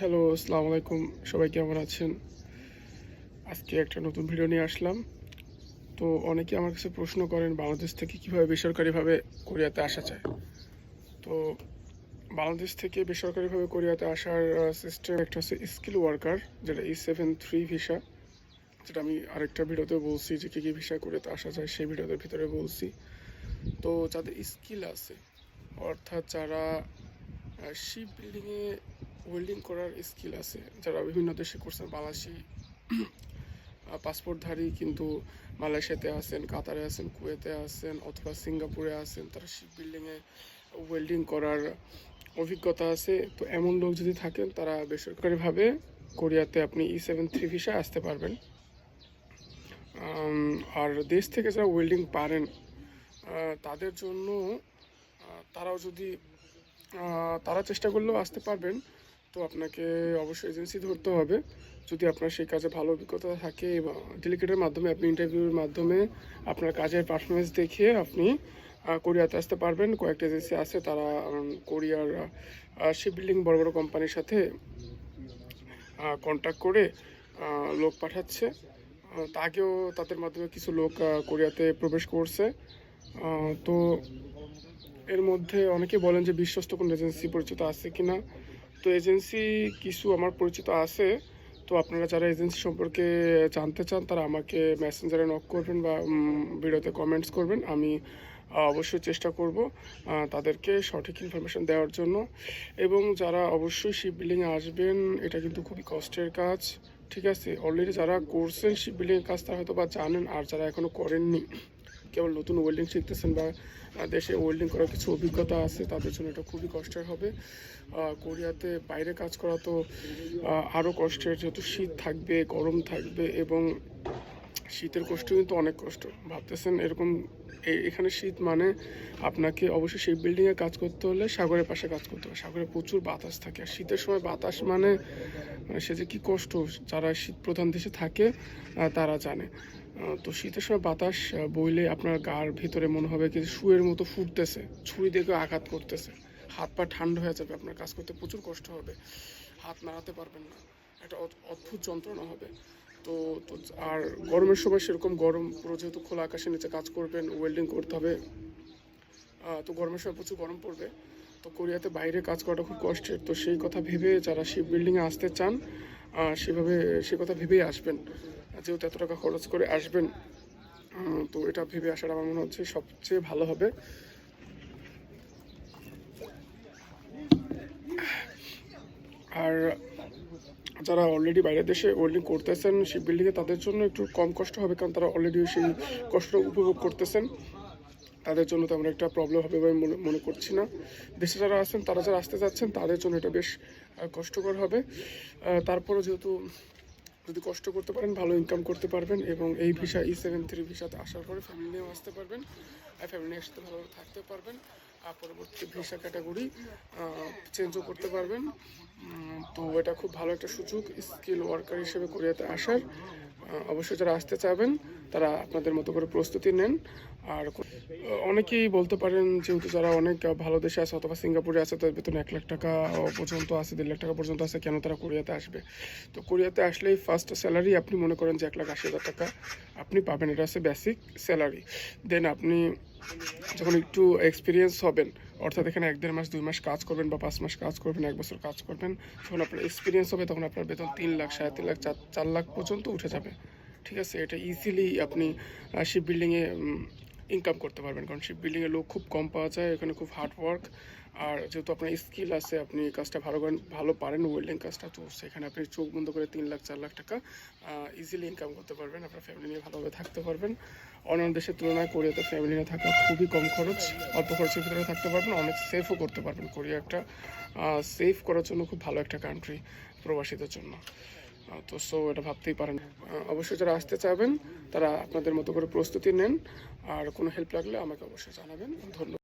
Hello আসসালামু আলাইকুম। সবাই কেমন আছেন? আজকে একটা নতুন ভিডিও নিয়ে আসলাম। তো অনেকে আমার কাছে প্রশ্ন করেন, বাংলাদেশ থেকে কীভাবে বেসরকারিভাবে কোরিয়াতে আসা যায়? তো বাংলাদেশ থেকে বেসরকারিভাবে কোরিয়াতে আসার সিস্টেম একটা হচ্ছে স্কিল ওয়ার্কার যেটা ই সেভেন থ্রি ভিসা যেটা আমি আরেকটা ভিডিওতে বলছি যে কী কী ভিসা কোরিয়াতে আসা যায়, সেই ভিডিওদের ভিতরে বলছি। তো যাদের স্কিল আছে, অর্থাৎ যারা শিপ বিল্ডিংয়ে ওয়েল্ডিং করার স্কিল আছে। যারা বিভিন্ন দেশে করছেন বাংলাদেশি পাসপোর্টধারী কিন্তু মালয়েশিয়াতে আছেন, কাতারে আছেন, কুয়েতে আছেন অথবা সিঙ্গাপুরে আছেন, তারা শিপ বিল্ডিংয়ে ওয়েল্ডিং করার অভিজ্ঞতা আছে। তো এমন লোক যদি থাকেন, তারা বেসরকারিভাবে কোরিয়াতে আপনি ই সেভেন থ্রি ভিসায় আসতে পারবেন। আর দেশ থেকে যারা ওয়েল্ডিং পারেন তাদের জন্য তারাও যদি তারা চেষ্টা করলেও আসতে পারবেন। তো আপনাকে অবশ্যই এজেন্সি ধরতে হবে। যদি আপনার সেই কাজে ভালো অভিজ্ঞতা থাকে এবং ডেলিগেটের মাধ্যমে আপনি ইন্টারভিউর মাধ্যমে আপনার কাজের পারফরমেন্স দেখিয়ে আপনি কোরিয়াতে আসতে পারবেন। কয়েকটা এজেন্সি আছে তারা কোরিয়ার শিপ বিল্ডিং বড় বড় কোম্পানির সাথে কন্ট্যাক্ট করে লোক পাঠাচ্ছে। আহ, তা আগেও তাদের মাধ্যমে কিছু লোক কোরিয়াতে প্রবেশ করছে। তো এর মধ্যে অনেকে বলেন যে বিশ্বস্ত কোনো এজেন্সি পরিচিত আছে কি না তো এজেন্সি কিছু আমার পরিচিত আছে, তো আপনারা যারা এজেন্সি সম্পর্কে জানতে চান, তারা আমাকে মেসেঞ্জারে নক করবেন বা ভিডিওতে কমেন্টস করবেন। আমি অবশ্যই চেষ্টা করব তাদেরকে সঠিক ইনফরমেশন দেওয়ার জন্য। এবং যারা অবশ্যই শিপ বিল্ডিংয়ে আসবেন, এটা কিন্তু খুবই কষ্টের কাজ, ঠিক আছে? অলরেডি যারা করছেন শিপ বিল্ডিংয়ের কাজ, তারা হয়তো বা জানেন, আর যারা এখনও করেননি। কেবল নতুন ওয়েল্ডিং শিখতেছেন বা দেশে ওয়েল্ডিং করার কিছু অভিজ্ঞতা আছে, তাদের জন্য এটা খুবই কষ্টের হবে। কোরিয়াতে বাইরে কাজ করা তো আরও কষ্টের, যেহেতু শীত থাকবে, গরম থাকবে এবং শীতের কষ্ট কিন্তু অনেক কষ্ট। ভাবতেছেন এরকম এখানে শীত মানে আপনাকে অবশ্যই সেই বিল্ডিংয়ে কাজ করতে হলে সাগরের পাশে কাজ করতে হবে। সাগরে প্রচুর বাতাস থাকে। আর শীতের সময় বাতাস মানে মানে সে যে কী কষ্ট, যারা শীত প্রধান দেশে থাকে তারা জানে। তো শীতের সময় বাতাস বইলে আপনার গার ভিতরে মনে হবে কি শুয়ের মতো ফুটতেছে, ছুরি কেউ আঘাত করতেছে। হাত পা ঠান্ডা হয়ে যাবে, আপনার কাজ করতে প্রচুর কষ্ট হবে। হাত নাড়াতে পারবেন না, একটা অদ্ভুত যন্ত্রণা হবে। তো তো আর গরমের সময় সেরকম গরম, পুরো যেহেতু খোলা আকাশের নিচে কাজ করবেন ওয়েল্ডিং করতে হবে। তো গরমের সময় প্রচুর গরম পড়বে। তো কোরিয়াতে বাইরে কাজ করাটা খুব কষ্টের, তো সেই কথা ভেবে যারা শিপ বিল্ডিংয়ে আসতে চান সেভাবে, সে কথা ভেবেই আসবেন। যেহেতু এত টাকা খরচ করে আসবেন তো এটা ভেবে আসার আমার মনে হচ্ছে সবচেয়ে ভালো হবে। আর যারা অলরেডি বাইরের দেশে ওয়েল্ডিং করতেছেন সেই বিল্ডিংয়ে তাদের জন্য একটু কম কষ্ট হবে কারণ তারা অলরেডি সেই কষ্ট উপভোগ করতেছেন। তাদের জন্য তেমন একটা প্রবলেম হবে বলে মনে মনে করছি না। দেশে যারা আছেন তারা যারা আসতে যাচ্ছেন তাদের জন্য এটা বেশ কষ্টকর হবে। আহ, তারপরেও যেহেতু যদি কষ্ট করতে পারেন, ভালো ইনকাম করতে পারবেন এবং এই ভিসা ই সেভেন থ্রি ভিসাতে আসার পরে ফ্যামিলি নিয়েও আসতে পারবেন আর ফ্যামিলি নিয়ে আসতে ভালোভাবে থাকতে পারবেন। আর পরবর্তী ভিসা ক্যাটাগরি চেঞ্জও করতে পারবেন। তো এটা খুব ভালো একটা সুযোগ স্কিল ওয়ার্কার হিসেবে কোরিয়াতে আসার। অবশ্যই যারা আসতে চাবেন, তারা আপনাদের মতো করে প্রস্তুতি নেন। আর অনেকেই বলতে পারেন যেহেতু যারা অনেক ভালো দেশে আছে অথবা সিঙ্গাপুরে আছে, তাদের বেতন এক লাখ টাকা পর্যন্ত আছে, দেড় লাখ টাকা পর্যন্ত আছে, কেন তারা কোরিয়াতে আসবে? তো কোরিয়াতে আসলেই ফার্স্ট স্যালারি আপনি মনে করেন যে এক লাখ আশি হাজার টাকা আপনি পাবেন। এটা হচ্ছে বেসিক স্যালারি দেন আপনি যখন একটু এক্সপিরিয়েন্স হবেন অর্থাৎ এখানে এক দেড় মাস, দুই মাস কাজ করবেন বা পাঁচ মাস কাজ করবেন, এক বছর কাজ করবেন, যখন আপনার এক্সপিরিয়েন্স হবে তখন আপনার বেতন তিন লাখ, সাড়ে তিন লাখ, চার চার লাখ পর্যন্ত উঠে যাবে। ঠিক আছে? এটা ইজিলি আপনি শিপ বিল্ডিংয়ে ইনকাম করতে পারবেন। কারণ শিপ বিল্ডিংয়ে লোক খুব কম পাওয়া যায়, এখানে খুব হার্ড ওয়ার্ক আর যেহেতু আপনার স্কিল আছে, আপনি কাজটা ভালো করেন, ভালো পারেন ওয়েল্ডিং কাজটা, তো সেখানে আপনি চোখ বন্ধ করে তিন লাখ, চার লাখ টাকা ইজিলি ইনকাম করতে পারবেন। আপনার ফ্যামিলি নিয়ে ভালোভাবে থাকতে পারবেন। অন্যান্য দেশের তুলনায় কোরিয়াতে ফ্যামিলি নিয়ে থাকা খুবই কম খরচ। অল্প খরচের ভিতরে থাকতে পারবেন, অনেক সেফও করতে পারবেন কোরিয়া একটা সেফ করার জন্য খুব ভালো একটা কান্ট্রি প্রবাসীদের জন্য। তো সো এটা ভাবতেই পারেন। অবশ্যই যারা আসতে চাবেন তারা আপনাদের মতো করে প্রস্তুতি নেন। আর কোনো হেল্প লাগলে আমাকে অবশ্যই জানাবেন। ধন্যবাদ।